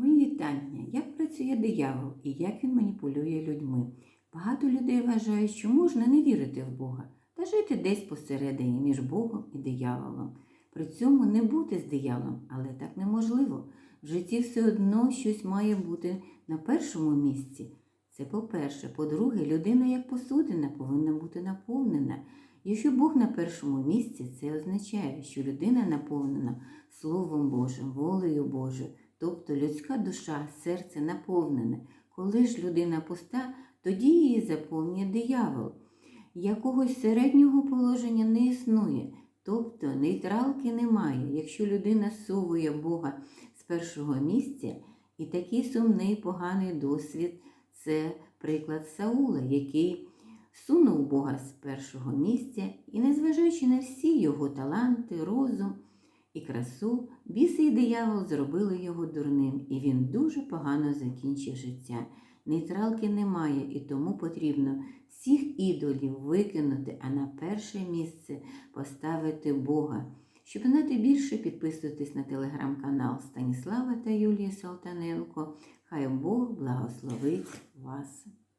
Мої вітання. Як працює диявол і як він маніпулює людьми? Багато людей вважають, що можна не вірити в Бога та жити десь посередині між Богом і дияволом. При цьому не бути з дияволом, але так неможливо. В житті все одно щось має бути на першому місці. Це по-перше. По-друге, людина як посудина повинна бути наповнена. Якщо Бог на першому місці, це означає, що людина наповнена Словом Божим, волею Божою, тобто людська душа, серце наповнене. Коли ж людина пуста, тоді її заповнює диявол. Якогось середнього положення не існує, тобто нейтралки немає. Якщо людина совує Бога з першого місця, і такий сумний поганий досвід це приклад Саула, який сунув Бога з першого місця і, незважаючи на всі його таланти, розум і красу, біси і диявол зробили його дурним, і він дуже погано закінчив життя. Нейтралки немає, і тому потрібно всіх ідолів викинути, а на перше місце поставити Бога. Щоб знати більше, підписуйтесь на телеграм-канал Станіслава та Юлії Салтаненко. Хай Бог благословить вас.